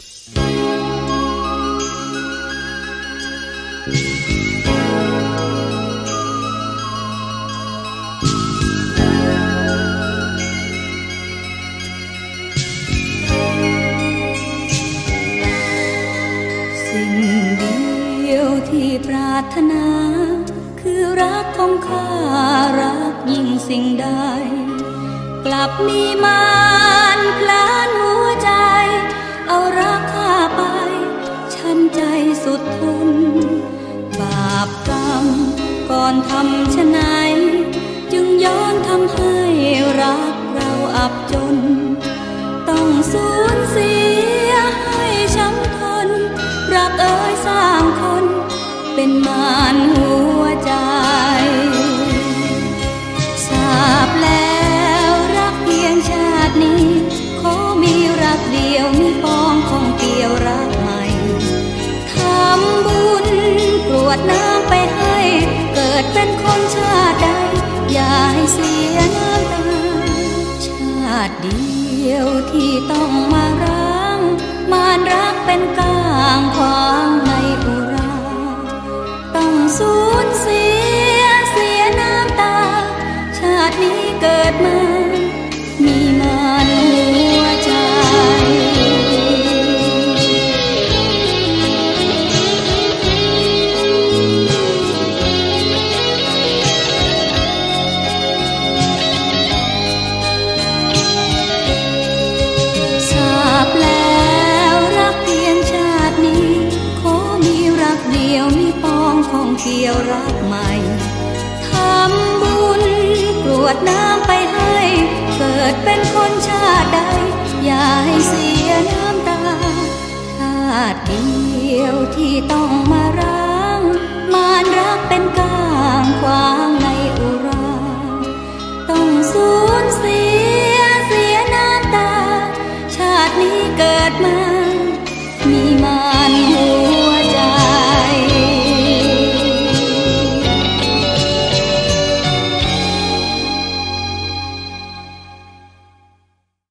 สิ่งเดียวที่ปรารถนา คือรักของข้ารักยิ่งสิ่งใดกลับมีมา ฉันใจสุดทน บาปกรรมก่อนทำชะไหน จึงย้อนทำให้รักเราอับจน ต้องสูญเสียให้ช้ำทน รักเอ้ยสร้างคนเป็นมารหัว เสียน้ำตาชาติเดียวที่ต้องมาร้างมารรักเป็นกลางความ เกี่ยวรักใหม่ทำบุญกรวดน้ำไปให้ เกิดเป็นคนชาติใด อย่าให้เสียน้ำตา ชาติเดียวที่ต้องมาร้าง มารรักเป็นกลางขวางในอุรา ต้องสูญเสียเสียน้ำตา ชาตินี้เกิดมา